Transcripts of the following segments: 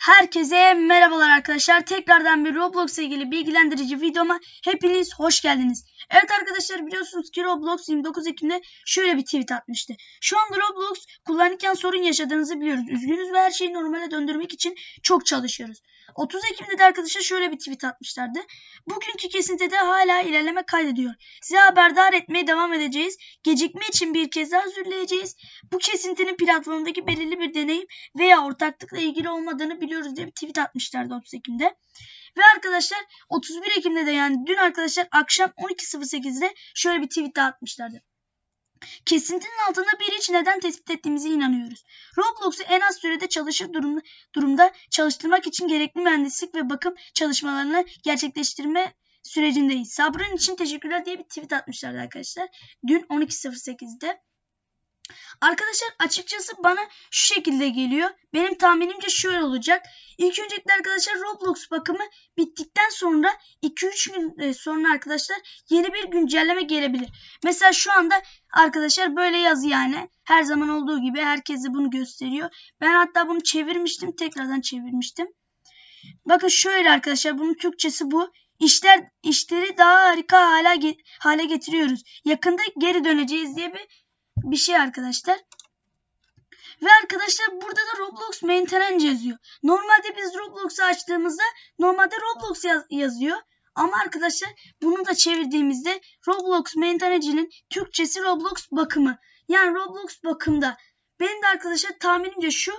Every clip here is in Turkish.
Herkese merhabalar arkadaşlar. Tekrardan bir Roblox ile ilgili bilgilendirici videoma hepiniz hoş geldiniz. Evet arkadaşlar biliyorsunuz ki Roblox 29 Ekim'de şöyle bir tweet atmıştı. Şu anda Roblox kullanırken sorun yaşadığınızı biliyoruz. Üzgünüz ve her şeyi normale döndürmek için çok çalışıyoruz. 30 Ekim'de de arkadaşlar şöyle bir tweet atmışlardı. Bugünkü kesintide hala ilerleme kaydediyor. Size haberdar etmeye devam edeceğiz. Gecikme için bir kez daha özür. Bu kesintinin platformdaki belirli bir deneyim veya ortaklıkla ilgili olmadığını biliyoruz diye bir tweet atmışlardı 30 Ekim'de. Ve arkadaşlar 31 Ekim'de de yani dün arkadaşlar akşam 12.08'de şöyle bir tweet daha atmışlardı. Kesintinin altında bir iç neden tespit ettiğimize inanıyoruz. Roblox'u en az sürede çalışır durumda, durumda çalıştırmak için gerekli mühendislik ve bakım çalışmalarını gerçekleştirme sürecindeyiz. Sabrın için teşekkürler diye bir tweet atmışlardı arkadaşlar. Dün 12.08'de. Arkadaşlar açıkçası bana şu şekilde geliyor. Benim tahminimce şöyle olacak. İlk öncelikle arkadaşlar Roblox bakımı bittikten sonra 2-3 gün e, sonra arkadaşlar yeni bir güncelleme gelebilir. Mesela şu anda arkadaşlar böyle yazı yani. Her zaman olduğu gibi herkese bunu gösteriyor. Ben hatta bunu çevirmiştim. Tekrardan çevirmiştim. Bakın şöyle arkadaşlar bunun Türkçesi bu. İşler işleri daha harika hale, hale getiriyoruz. Yakında geri döneceğiz diye bir bir şey arkadaşlar. Ve arkadaşlar burada da Roblox Maintenance yazıyor. Normalde biz Roblox'u açtığımızda normalde Roblox yaz yazıyor. Ama arkadaşlar bunu da çevirdiğimizde Roblox Maintenance'nin Türkçesi Roblox bakımı. Yani Roblox bakımda. Benim de arkadaşlar tahminimce şu.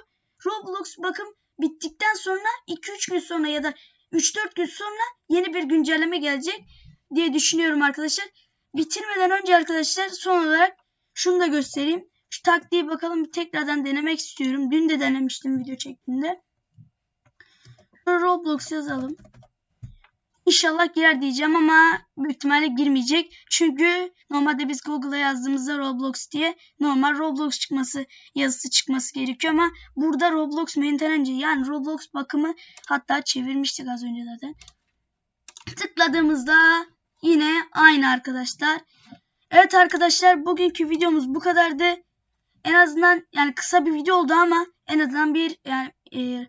Roblox bakım bittikten sonra 2-3 gün sonra ya da 3-4 gün sonra yeni bir güncelleme gelecek diye düşünüyorum arkadaşlar. Bitirmeden önce arkadaşlar son olarak şunu da göstereyim. Şu taktiği bakalım bir tekrardan denemek istiyorum. Dün de denemiştim video çektiğimde. Roblox yazalım. İnşallah girer diyeceğim ama büyük ihtimalle girmeyecek. Çünkü normalde biz Google'a yazdığımızda Roblox diye normal Roblox çıkması yazısı çıkması gerekiyor ama burada Roblox maintenance yani Roblox bakımı hatta çevirmiştik az önce zaten. Tıkladığımızda yine aynı arkadaşlar. Evet arkadaşlar bugünkü videomuz bu kadardı. En azından yani kısa bir video oldu ama en azından bir yani e,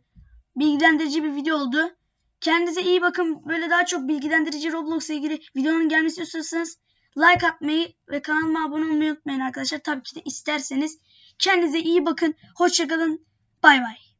bilgilendirici bir video oldu. Kendinize iyi bakın. Böyle daha çok bilgilendirici Roblox ile ilgili videonun gelmesini istiyorsanız like atmayı ve kanalıma abone olmayı unutmayın arkadaşlar. Tabii ki de isterseniz. Kendinize iyi bakın. Hoşçakalın. Bay bay.